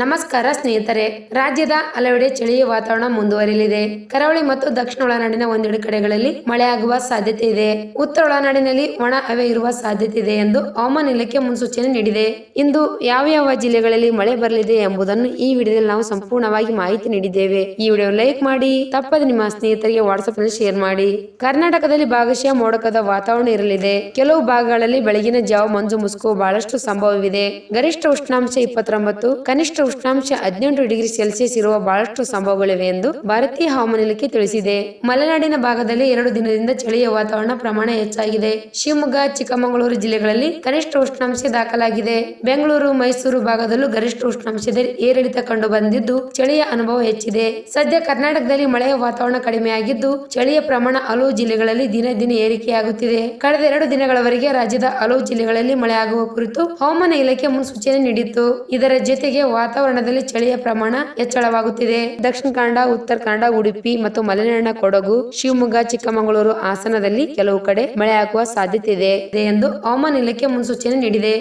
ನಮಸ್ಕಾರ ಸ್ನೇಹಿತರೆ. ರಾಜ್ಯದ ಹಲವೆಡೆ ಚಳಿಯ ವಾತಾವರಣ ಮುಂದುವರಿಯಲಿದೆ. ಕರಾವಳಿ ಮತ್ತು ದಕ್ಷಿಣ ಒಳನಾಡಿನ ಒಂದೆರಡು ಕಡೆಗಳಲ್ಲಿ ಮಳೆಯಾಗುವ ಸಾಧ್ಯತೆ ಇದೆ. ಉತ್ತರ ಒಳನಾಡಿನಲ್ಲಿ ಒಣ ಹವೆ ಇರುವ ಸಾಧ್ಯತೆ ಇದೆ ಎಂದು ಹವಾಮಾನ ಇಲಾಖೆ ಮುನ್ಸೂಚನೆ ನೀಡಿದೆ. ಇಂದು ಯಾವ ಯಾವ ಜಿಲ್ಲೆಗಳಲ್ಲಿ ಮಳೆ ಬರಲಿದೆ ಎಂಬುದನ್ನು ಈ ವಿಡಿಯೋದಲ್ಲಿ ನಾವು ಸಂಪೂರ್ಣವಾಗಿ ಮಾಹಿತಿ ನೀಡಿದ್ದೇವೆ. ಈ ವಿಡಿಯೋ ಲೈಕ್ ಮಾಡಿ, ತಪ್ಪದೆ ನಿಮ್ಮ ಸ್ನೇಹಿತರಿಗೆ ವಾಟ್ಸ್ಆಪ್ನಲ್ಲಿ ಶೇರ್ ಮಾಡಿ. ಕರ್ನಾಟಕದಲ್ಲಿ ಭಾಗಶಃ ಮೋಡಕದ ವಾತಾವರಣ ಇರಲಿದೆ. ಕೆಲವು ಭಾಗಗಳಲ್ಲಿ ಬೆಳಗಿನ ಜಾವ ಮಂಜು ಮುಸುಕು ಬಹಳಷ್ಟು ಸಂಭವವಿದೆ. ಗರಿಷ್ಠ ಉಷ್ಣಾಂಶ ಇಪ್ಪತ್ತೊಂಬತ್ತು, ಕನಿಷ್ಠ ಉಷ್ಣಾಂಶ ಹದಿನೆಂಟು ಡಿಗ್ರಿ ಸೆಲ್ಸಿಯಸ್ ಇರುವ ಬಹಳಷ್ಟು ಸಂಭವಗಳಿವೆ ಎಂದು ಭಾರತೀಯ ಹವಾಮಾನ ಇಲಾಖೆ ತಿಳಿಸಿದೆ. ಮಲೆನಾಡಿನ ಭಾಗದಲ್ಲಿ ಎರಡು ದಿನದಿಂದ ಚಳಿಯ ವಾತಾವರಣ ಪ್ರಮಾಣ ಹೆಚ್ಚಾಗಿದೆ. ಶಿವಮೊಗ್ಗ, ಚಿಕ್ಕಮಗಳೂರು ಜಿಲ್ಲೆಗಳಲ್ಲಿ ಕನಿಷ್ಠ ಉಷ್ಣಾಂಶ ದಾಖಲಾಗಿದೆ. ಬೆಂಗಳೂರು, ಮೈಸೂರು ಭಾಗದಲ್ಲೂ ಗರಿಷ್ಠ ಉಷ್ಣಾಂಶದ ಏರಿಳಿತ ಕಂಡು ಬಂದಿದ್ದು ಚಳಿಯ ಅನುಭವ ಹೆಚ್ಚಿದೆ. ಸದ್ಯ ಕರ್ನಾಟಕದಲ್ಲಿ ಮಳೆಯ ವಾತಾವರಣ ಕಡಿಮೆಯಾಗಿದ್ದು, ಚಳಿಯ ಪ್ರಮಾಣ ಹಲವು ಜಿಲ್ಲೆಗಳಲ್ಲಿ ದಿನೇ ದಿನ ಏರಿಕೆಯಾಗುತ್ತಿದೆ. ಕಳೆದ ಎರಡು ದಿನಗಳವರೆಗೆ ರಾಜ್ಯದ ಹಲವು ಜಿಲ್ಲೆಗಳಲ್ಲಿ ಮಳೆಯಾಗುವ ಕುರಿತು ಹವಾಮಾನ ಇಲಾಖೆ ಮುನ್ಸೂಚನೆ ನೀಡಿತ್ತು. ಇದರ ಜೊತೆಗೆ ವಾತಾವರಣದಲ್ಲಿ ಚಳಿಯ ಪ್ರಮಾಣ ಹೆಚ್ಚಳವಾಗುತ್ತಿದೆ. ದಕ್ಷಿಣ ಕನ್ನಡ, ಉತ್ತರ ಕನ್ನಡ, ಉಡುಪಿ ಮತ್ತು ಮಲೆನಾಡಿನ ಕೊಡಗು, ಶಿವಮೊಗ್ಗ, ಚಿಕ್ಕಮಗಳೂರು ಹಾಸನದಲ್ಲಿ ಕೆಲವು ಕಡೆ ಮಳೆಯಾಗುವ ಸಾಧ್ಯತೆ ಇದೆ ಎಂದು ಹವಾಮಾನ ಇಲಾಖೆ ಮುನ್ಸೂಚನೆ ನೀಡಿದೆ.